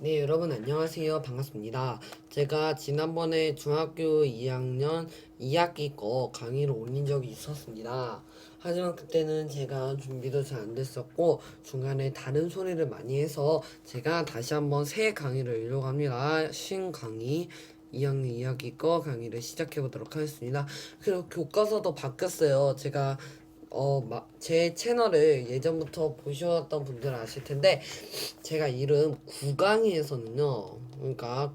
네, 여러분 안녕하세요. 반갑습니다. 제가 지난번에 중학교 2학년 2학기 거 강의를 올린 적이 있었습니다. 하지만 그때는 제가 준비도 잘 안 됐었고 중간에 다른 소리를 많이 해서 제가 다시 한번 새 강의를 읽려고 합니다. 신 강의 2학년 2학기 거 강의를 시작해 보도록 하겠습니다. 그리고 교과서도 바뀌었어요. 제가 어, 마, 제 채널을 예전부터 보셨던 분들은 아실 텐데 제가 이름 구강의에서는요 그러니까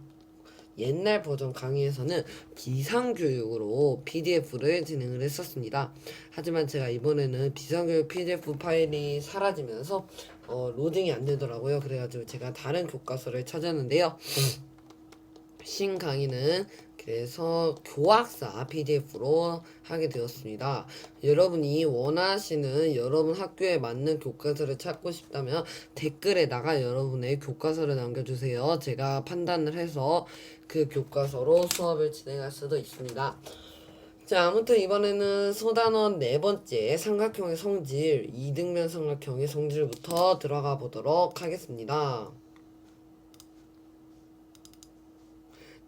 옛날 버전 강의에서는 비상교육으로 PDF를 진행을 했었습니다. 하지만 제가 이번에는 비상교육 PDF 파일이 사라지면서 어, 로딩이 안 되더라고요. 그래가지고 제가 다른 교과서를 찾았는데요. 신 강의는 그래서 교학사 PDF로 하게 되었습니다. 여러분이 원하시는 여러분 학교에 맞는 교과서를 찾고 싶다면 댓글에다가 여러분의 교과서를 남겨주세요. 제가 판단을 해서 그 교과서로 수업을 진행할 수도 있습니다. 자, 아무튼 이번에는 소단원 네 번째 삼각형의 성질, 이등변 삼각형의 성질부터 들어가 보도록 하겠습니다.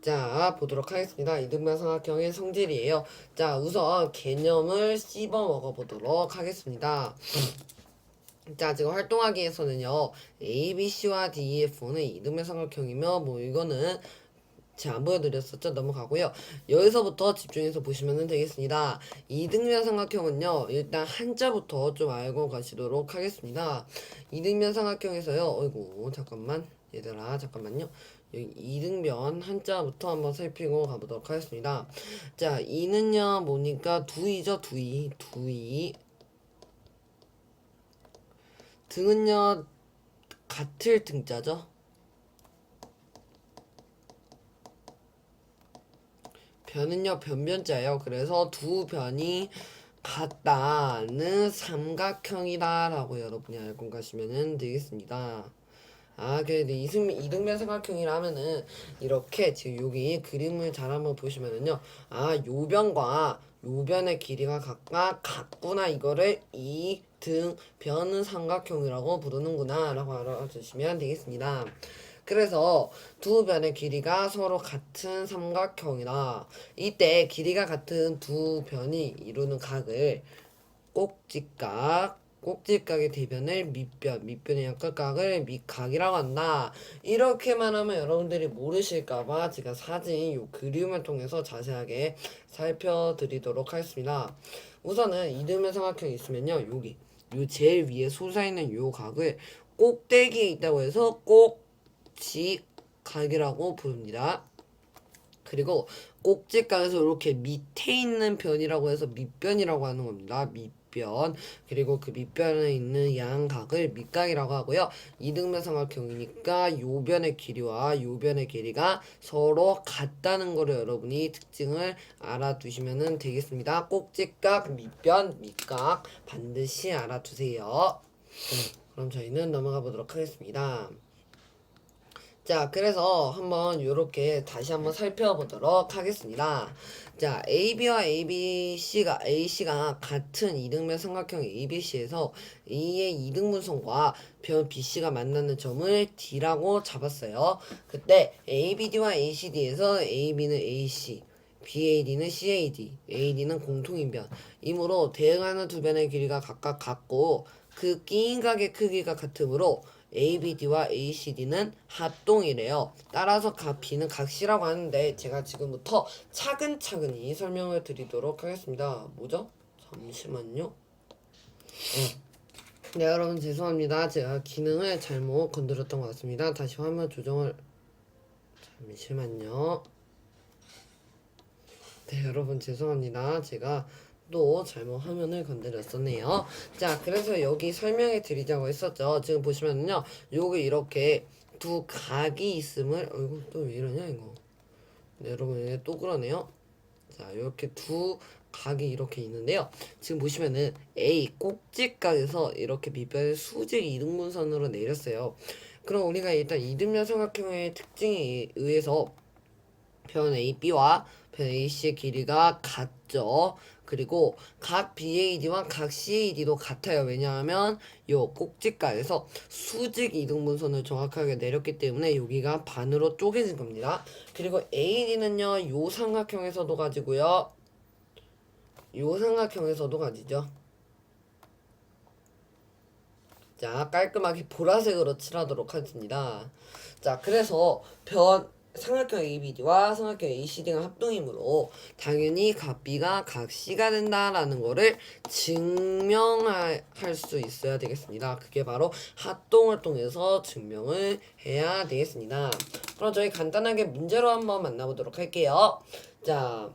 자, 보도록 하겠습니다. 이등변 삼각형의 성질이에요. 자, 우선 개념을 씹어 먹어 보도록 하겠습니다. 자, 지금 활동하기에서는요, A, B, C와 D, E, F는 이등변 삼각형이며, 뭐, 이거는 제가 안 보여드렸었죠? 넘어가고요. 여기서부터 집중해서 보시면 되겠습니다. 이등변 삼각형은요, 일단 한자부터 좀 알고 가시도록 하겠습니다. 이등변 삼각형에서요, 어이구, 잠깐만. 얘들아, 잠깐만요. 여기 이등변 한자부터 한번 살피고 가보도록 하겠습니다. 자, 이는요, 뭐니까 두이죠, 두이. 두이. 등은요, 같을 등자죠. 변은요, 변변자예요. 그래서 두 변이 같다는 삼각형이다라고 여러분이 알고 가시면 되겠습니다. 아, 그래도 이승, 이등변 삼각형이라 하면은 이렇게 지금 여기 그림을 잘 한번 보시면은요. 아, 요 변과 요 변의 길이가 각각 같구나. 이거를 이등 변은 삼각형이라고 부르는구나. 라고 알아주시면 되겠습니다. 그래서 두 변의 길이가 서로 같은 삼각형이다. 이때 길이가 같은 두 변이 이루는 각을 꼭지각, 꼭지각의 대변을 밑변, 밑변의 약각각을 밑각이라고 한다. 이렇게만 하면 여러분들이 모르실까봐 제가 사진 요 그림을 통해서 자세하게 살펴드리도록 하겠습니다. 우선은 이등변 삼각형이 있으면요, 여기 요 제일 위에 솟아 있는 요 각을 꼭대기에 있다고 해서 꼭지각이라고 부릅니다. 그리고 꼭지각에서 이렇게 밑에 있는 변이라고 해서 밑변이라고 하는 겁니다. 밑 변. 그리고 그 밑변에 있는 양각을 밑각이라고 하고요. 이등변 삼각 형이니까 요 변의 길이와 요 변의 길이가 서로 같다는 거를 여러분이 특징을 알아두시면 되겠습니다. 꼭지각, 밑변, 밑각 반드시 알아두세요. 그럼 저희는 넘어가 보도록 하겠습니다. 자, 그래서 한번 요렇게 다시 한번 살펴보도록 하겠습니다. 자, AB와 ABC가, AC가 같은 이등변 삼각형 ABC에서 A의 이등분선과 변 BC가 만나는 점을 D라고 잡았어요. 그때 ABD와 ACD에서 AB는 AC, BAD는 CAD, AD는 공통인변. 이므로 대응하는 두 변의 길이가 각각 같고 그 끼인 각의 크기가 같으므로 ABD와 ACD는 합동이래요. 따라서 각 B는 각시라고 하는데 제가 지금부터 차근차근히 설명을 드리도록 하겠습니다. 뭐죠? 잠시만요. 네 여러분 죄송합니다. 제가 기능을 잘못 건드렸던 것 같습니다. 다시 화면 조정을 잠시만요. 네 여러분 죄송합니다. 제가 또 잘못 화면을 건드렸었네요. 자, 그래서 여기 설명해 드리자고 했었죠. 지금 보시면은요, 여기 이렇게 두 각이 있음을, 어이구, 또 왜 이러냐, 이거. 네, 여러분, 이게 또 그러네요. 자, 이렇게 두 각이 이렇게 있는데요. 지금 보시면은 A 꼭지각에서 이렇게 밑변을 수직 이등분선으로 내렸어요. 그럼 우리가 일단 이등변 삼각형의 특징에 의해서 변 AB와 변 AC의 길이가 같죠. 그리고 각 BAD와 각 CAD도 같아요. 왜냐하면 요 꼭지가에서 수직 이등분선을 정확하게 내렸기 때문에 여기가 반으로 쪼개진 겁니다. 그리고 AD는요, 요 삼각형에서도 가지고요. 요 삼각형에서도 가지죠. 자, 깔끔하게 보라색으로 칠하도록 하겠습니다. 자, 그래서 변 삼각형 ABD와 삼각형 ACD가 합동이므로 당연히 각 B가 각 C가 된다라는 거를 증명할 수 있어야 되겠습니다. 그게 바로 합동을 통해서 증명을 해야 되겠습니다. 그럼 저희 간단하게 문제로 한번 만나보도록 할게요. 자,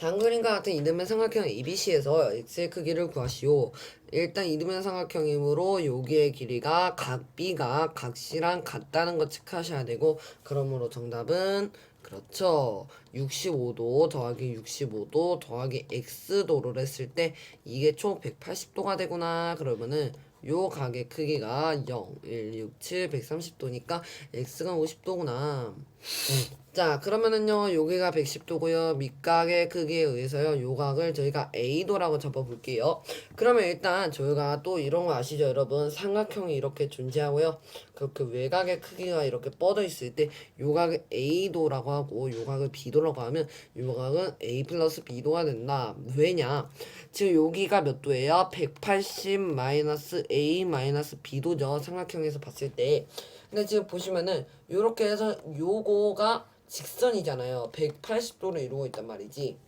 그림과 같은 이등변 삼각형 ABC에서 x의 크기를 구하시오. 일단 이등변 삼각형이므로 여기의 길이가 각 B가 각 C랑 같다는 거 체크하셔야 되고 그러므로 정답은 그렇죠. 65도 더하기 65도 더하기 x도를 했을 때 이게 총 180도가 되구나. 그러면은 요 각의 크기가 0, 1, 6, 7, 130도니까 x가 50도구나. 자 그러면은요 여기가 110도고요. 밑각의 크기에 의해서요 요 각을 저희가 A도라고 잡아볼게요. 그러면 일단 저희가 또 이런 거 아시죠 여러분? 삼각형이 이렇게 존재하고요. 그렇게 외곽의 크기가 이렇게 뻗어 있을 때 요 각을 A도라고 하고 요 각을 B도라고 하면 요 각은 A 플러스 B도가 된다. 왜냐? 지금 여기가 몇 도예요? 180 마이너스 A 마이너스 B도죠 삼각형에서 봤을 때. 근데 지금 보시면은 요렇게 해서 요거가 직선이잖아요. 180도를 이루고 있단 말이지.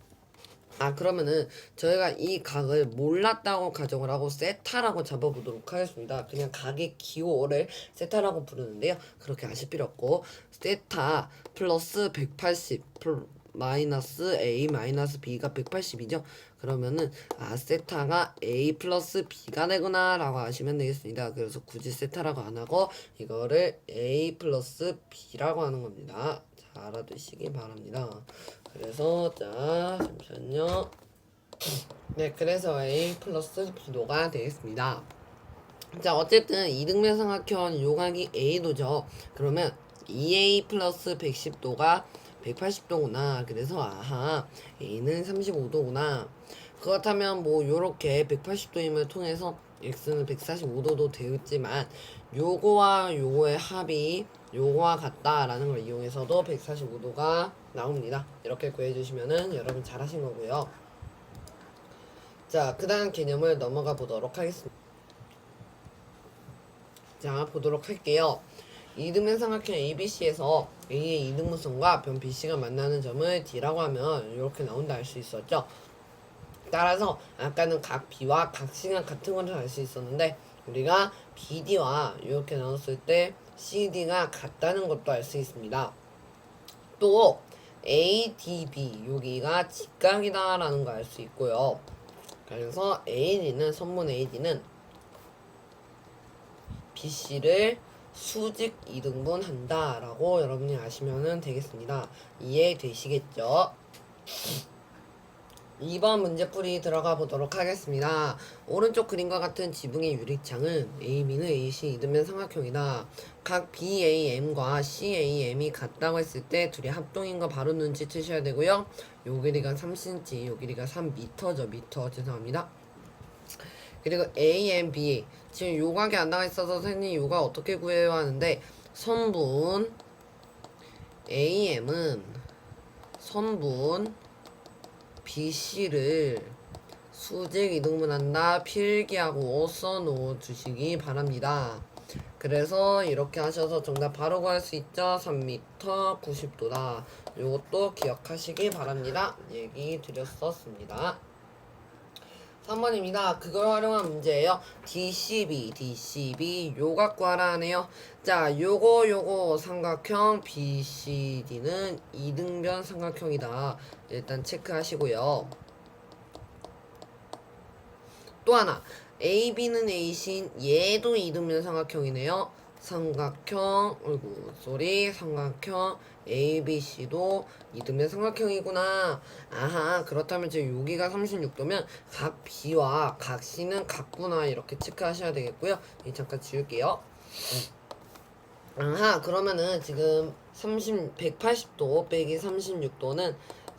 아 그러면은 저희가 이 각을 몰랐다고 가정을 하고 세타라고 잡아보도록 하겠습니다. 그냥 각의 기호를 세타라고 부르는데요. 그렇게 아실 필요 없고 세타 플러스 180 플- 마이너스 a 마이너스 b가 180이죠. 그러면은 아 세타가 a 플러스 b가 되구나 라고 아시면 되겠습니다. 그래서 굳이 세타라고 안 하고 이거를 a 플러스 b라고 하는 겁니다. 자 알아두시기 바랍니다. 그래서 자 잠시만요. 네 그래서 a 플러스 b도가 되겠습니다. 자 어쨌든 이등변 삼각형 요각이 a도죠. 그러면 2a 플러스 110도가 180도구나. 그래서 아하 a는 35도구나. 그렇다면 뭐 요렇게 180도임을 통해서 x는 145도도 되었지만 요거와 요거의 합이 요거와 같다라는 걸 이용해서도 145도가 나옵니다. 이렇게 구해주시면은 여러분 잘하신 거고요. 자, 그 다음 개념을 넘어가 보도록 하겠습니다. 자, 보도록 할게요. 이등변 삼각형 ABC에서 A의 이등분선과 변 BC가 만나는 점을 D라고 하면 이렇게 나온다 알수 있었죠. 따라서 아까는 각 B와 각 C가 같은 것을 알 수 있었는데 우리가 BD와 이렇게 나눴을 때 CD가 같다는 것도 알 수 있습니다. 또 ADB 여기가 직각이다라는 거알수 있고요. 그래서 AD는 선분 AD는 BC를 수직 이등분 한다라고 여러분이 아시면 되겠습니다. 이해 되시겠죠? 2번 문제풀이 들어가 보도록 하겠습니다. 오른쪽 그림과 같은 지붕의 유리창은 AB는 AC 이등변 삼각형이다. 각 BAM과 CAM이 같다고 했을 때 둘이 합동인 거 바로 눈치채셔야 되고요. 요 길이가 3cm, 요 길이가 3m죠. 미터 죄송합니다. 그리고 AMB 지금 요각이 안 나와 있어서 선생님 요각 어떻게 구해요 하는데 선분 AM은 선분 BC를 수직 이등분한다 필기하고 써놓아 주시기 바랍니다. 그래서 이렇게 하셔서 정답 바로 구할 수 있죠. 3m 90도다. 요것도 기억하시기 바랍니다. 얘기 드렸었습니다. 3번입니다. 그걸 활용한 문제예요. DCB, DCB 요각 구하라네요. 자, 요거 요거 삼각형 BCD는 이등변 삼각형이다. 일단 체크하시고요. 또 하나 AB는 A신 얘도 이등변 삼각형이네요. 삼각형, 어이구, 쏘리, 삼각형, ABC도 이등변 삼각형이구나. 아하, 그렇다면 지금 여기가 36도면 각 B와 각 C는 같구나. 이렇게 체크하셔야 되겠고요. 이 잠깐 지울게요. 아하, 그러면은 지금 30, 180도 빼기 36도는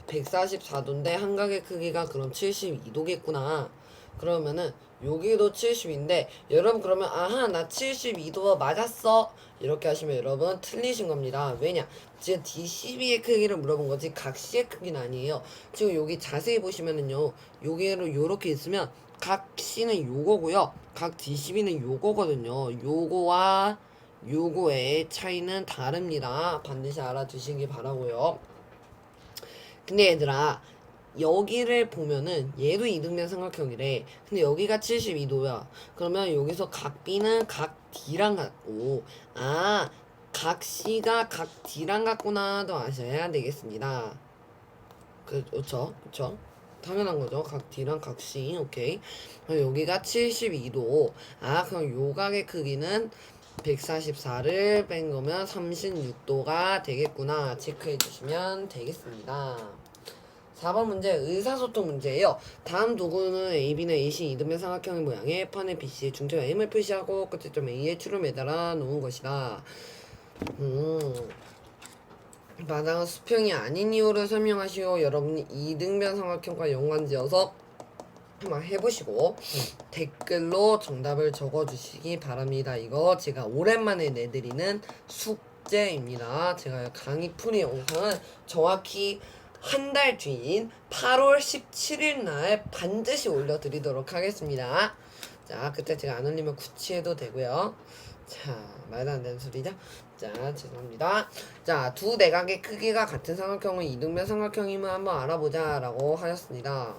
144도인데 한각의 크기가 그럼 72도겠구나. 그러면은 여기도 70인데 여러분 그러면 아하 나 72도 맞았어. 이렇게 하시면 여러분 틀리신 겁니다. 왜냐? 지금 D12의 크기를 물어본 거지 각 C의 크기는 아니에요. 지금 여기 자세히 보시면은요 여기로 요렇게 있으면 각 C는 요거고요. 각 D12는 요거거든요. 요거와 요거의 차이는 다릅니다. 반드시 알아두시기 바라고요. 근데 얘들아 여기를 보면은 얘도 이등변 삼각형이래. 근데 여기가 72도야. 그러면 여기서 각 B는 각 D랑 같고 아, 각 C가 각 D랑 같구나도 아셔야 되겠습니다. 그, 그쵸? 그쵸? 당연한 거죠. 각 D랑 각 C. 오케이. 그럼 여기가 72도. 아, 그럼 요각의 크기는 144를 뺀 거면 36도가 되겠구나. 체크해 주시면 되겠습니다. 4번 문제 의사소통 문제예요. 다음 도구는 AB는 AC 이등변 삼각형의 모양에 판에 BC의 중점 M을 표시하고 끝에점 A의 추를 매달아 놓은 것이다. 음. 마당은 수평이 아닌 이유를 설명하시오. 여러분이 이등변 삼각형과 연관지어서 한번 해보시고 댓글로 정답을 적어주시기 바랍니다. 이거 제가 오랜만에 내드리는 숙제입니다. 제가 강의 풀이 영상은 정확히 한 달 뒤인 8월 17일 날 반드시 올려드리도록 하겠습니다. 자, 그때 제가 안 올리면 구치해도 되고요. 자, 말도 안 되는 소리죠? 자, 죄송합니다. 자, 두 내각의 크기가 같은 삼각형은 이등변 삼각형임을 한번 알아보자라고 하였습니다.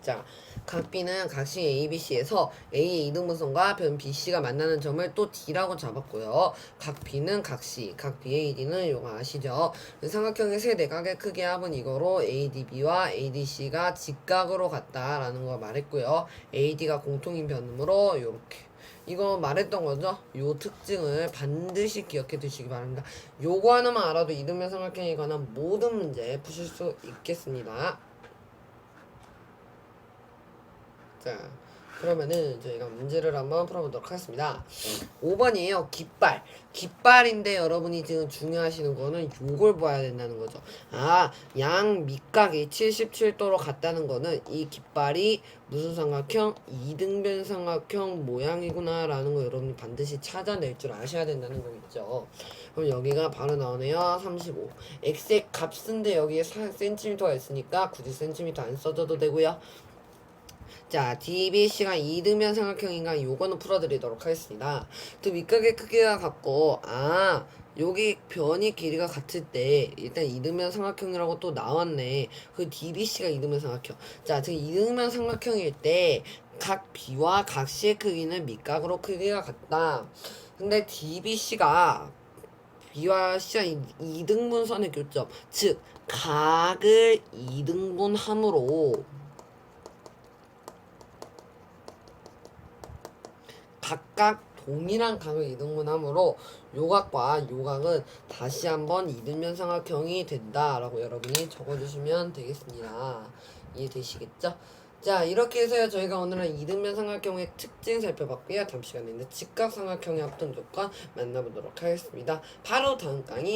자, 각 B는 각 C A, B, C에서 A의 이등분선과 변 B, C가 만나는 점을 또 D라고 잡았고요. 각 B는 각 C, 각 B, A, D는 이거 아시죠? 그 삼각형의 세 내각의 크기 합은 이거로 ADB와 ADC가 직각으로 같다라는 걸 말했고요. AD가 공통인 변음으로 이렇게 이거 말했던 거죠? 요 특징을 반드시 기억해 두시기 바랍니다. 요거 하나만 알아도 이등변 삼각형에 관한 모든 문제 푸실 수 있겠습니다. 자, 그러면은 저희가 문제를 한번 풀어보도록 하겠습니다. 5번이에요. 깃발. 깃발인데 여러분이 지금 중요하시는 거는 요걸 봐야 된다는 거죠. 아, 양 밑각이 77도로 같다는 거는 이 깃발이 무슨 삼각형? 이등변 삼각형 모양이구나라는 거 여러분이 반드시 찾아낼 줄 아셔야 된다는 거겠죠. 그럼 여기가 바로 나오네요. 35. x의 값인데 여기에 4cm가 있으니까 굳이 cm 안 써줘도 되고요. 자, DBC가 이등변 삼각형인가 요거는 풀어드리도록 하겠습니다. 또 밑각의 크기가 같고, 아, 여기 변이 길이가 같을 때 일단 이등변 삼각형이라고 또 나왔네. 그 DBC가 이등변 삼각형. 자, 지금 이등변 삼각형일 때 각 B와 각 C의 크기는 밑각으로 크기가 같다. 근데 DBC가 B와 이- 이등분선의 교점, 즉 각을 이등분함으로 각각 동일한 각을 이등분함으로 요각과 요각은 다시 한번 이등변 삼각형이 된다라고 여러분이 적어주시면 되겠습니다. 이해되시겠죠? 자 이렇게 해서요 저희가 오늘은 이등변 삼각형의 특징 살펴봤고요 다음 시간에는 직각 삼각형의 합동 조건 만나보도록 하겠습니다. 바로 다음 강의